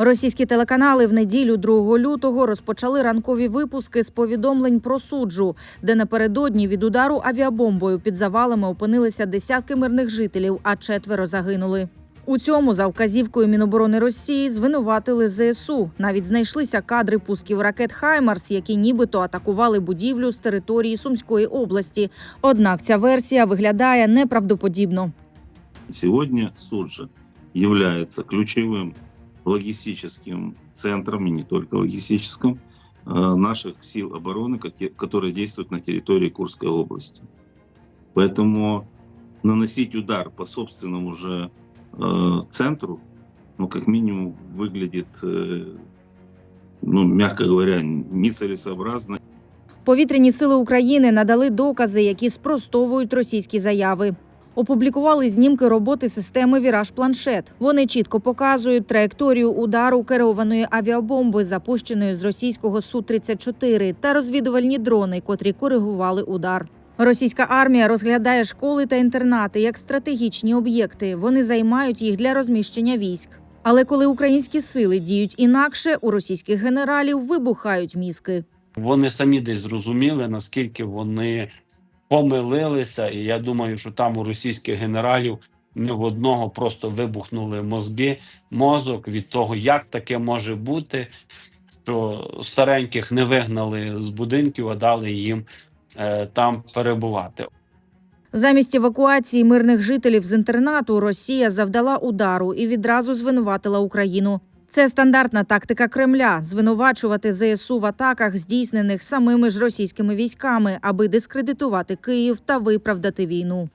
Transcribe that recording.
Російські телеканали в неділю 2 лютого розпочали ранкові випуски з повідомлень про суджу, де напередодні від удару авіабомбою під завалами опинилися десятки мирних жителів, а четверо загинули. У цьому за вказівкою Міноборони Росії звинуватили ЗСУ. Навіть знайшлися кадри пусків ракет Хаймарс, які нібито атакували будівлю з території Сумської області. Однак ця версія виглядає неправдоподібно. Сегодня Суджа является ключевым логистическим центром, и не только логистическим, э, наших сил обороны, коте- которые действуют на территории Курской области. Поэтому наносить удар по собственному же э, центру, ну, как минимум, выглядит, э, ну, мягко говоря, нецелесообразно Повітряні сили України надали докази, які спростовують російські заяви. Опублікували знімки роботи системи Віраж Планшет. Вони чітко показують траєкторію удару керованої авіабомби, запущеної з російського су 34 та розвідувальні дрони, котрі коригували удар. Російська армія розглядає школи та інтернати як стратегічні об'єкти. Вони займають їх для розміщення військ. Але коли українські сили діють інакше, у російських генералів вибухають мізки. Вони самі десь зрозуміли, наскільки вони помилилися, і я думаю, що там у російських генералів не в одного просто вибухнули мозги, мозок від того, як таке може бути, що стареньких не вигнали з будинків, а дали їм е, там перебувати. Замість евакуації мирних жителів з інтернату Росія завдала удару і відразу звинуватила Україну. Це стандартна тактика Кремля звинувачувати ЗСУ в атаках, здійснених самими ж російськими військами, аби дискредитувати Київ та виправдати війну.